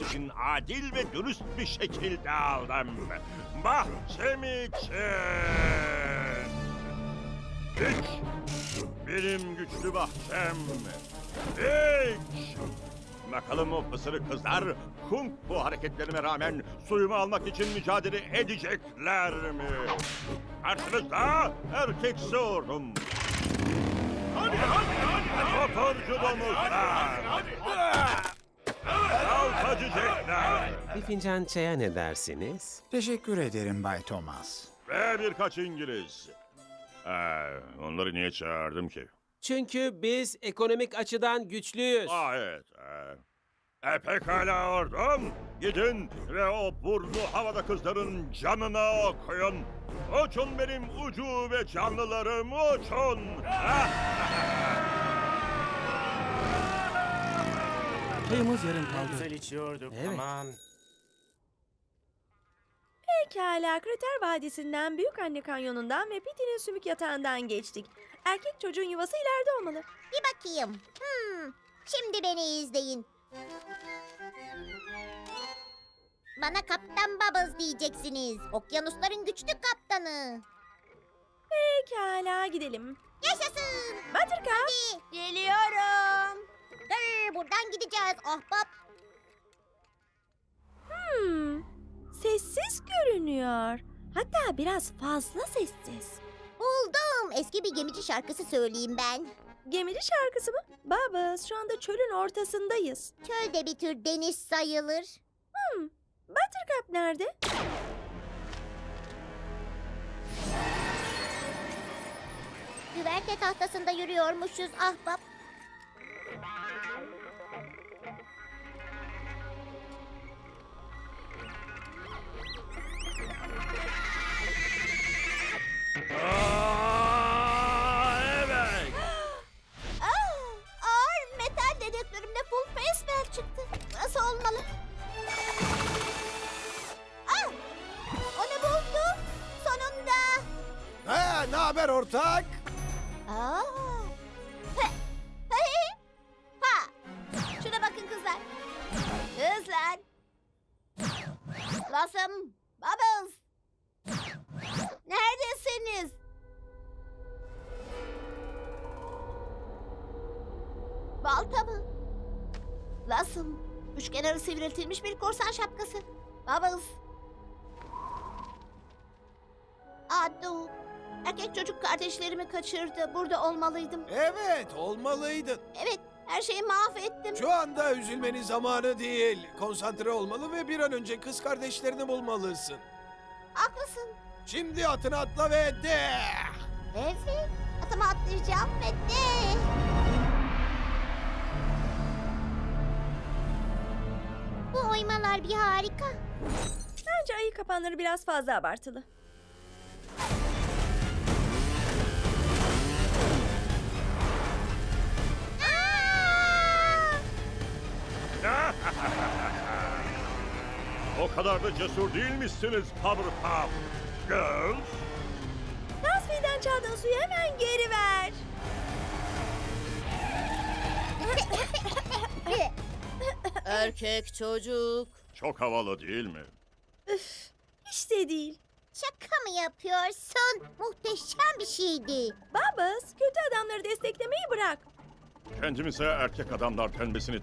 için adil ve dürüst bir şekilde aldım. Bahçem için. Üç. Benim güçlü bahçem. Üç. Bakalım o pısırık kızlar kung fu hareketlerime rağmen suyumu almak için mücadele edecekler mi? Karşınızda erkek sordum. Hadi hadi hadi. Motorcu domuzlar. Bir fincan çaya ne dersiniz? Teşekkür ederim Bay Thomas. Ve birkaç İngiliz. Ee, onları niye çağırdım ki? Çünkü biz ekonomik açıdan güçlüyüz. Aa evet. Ee, e, pekala ordum. Gidin ve o burnu havada kızların canına okuyun. Uçun benim ucu ve canlılarım uçun. Çayımız yarım kaldı. Güzel içiyorduk. Evet. Aman. Pekala, Krater Vadisi'nden Büyük Anne Kanyonu'ndan ve Pity'nin sümük yatağından geçtik. Erkek çocuğun yuvası ileride olmalı. Bir bakayım. Hmm, şimdi beni izleyin. Bana Kaptan Bubbles diyeceksiniz. Okyanusların güçlü kaptanı. Pekala, gidelim. Yaşasın. Buttercup, Hadi. Geliyorum. Dur, buradan gideceğiz ahbap. hmm, sessiz görünüyor. Hatta biraz fazla sessiz. Buldum. Eski bir gemici şarkısı söyleyeyim ben. Gemici şarkısı mı? Bubbles, şu anda çölün ortasındayız. Çöl de bir tür deniz sayılır. Buttercup nerede? Güverte tahtasında yürüyormuşuz ahbap. Nasıl olmalı? Ah! Onu buldum. Sonunda. Ha, ne haber ortak? Aa. He. Hey. Ha. Şuna bakın kızlar. Kızlar. Blossom. Bubbles. Neredesiniz? Blossom. Üç kenarı sivriltilmiş bir korsan şapkası. Bubbles. Adu. Erkek çocuk kardeşlerimi kaçırdı. Burada olmalıydım. Evet, olmalıydın. Evet, her şeyi mahvettim. Şu anda üzülmenin zamanı değil. Konsantre olmalı ve bir an önce kız kardeşlerini bulmalısın. Haklısın. Şimdi atına atla ve de. Evet, atıma atlayacağım ve de. Oymalar bir harika. Bence ayı kapanları biraz fazla abartılı. O kadar da cesur değilmişsiniz Powerpuff Girls. Tasfiden çaldığın suyu hemen geri ver. Erkek çocuk. Çok havalı değil mi? İşte değil. Şaka mı yapıyorsun? Muhteşem bir şeydi. Bubbles, kötü adamları desteklemeyi bırak. Kendimize erkek adamlar pembesini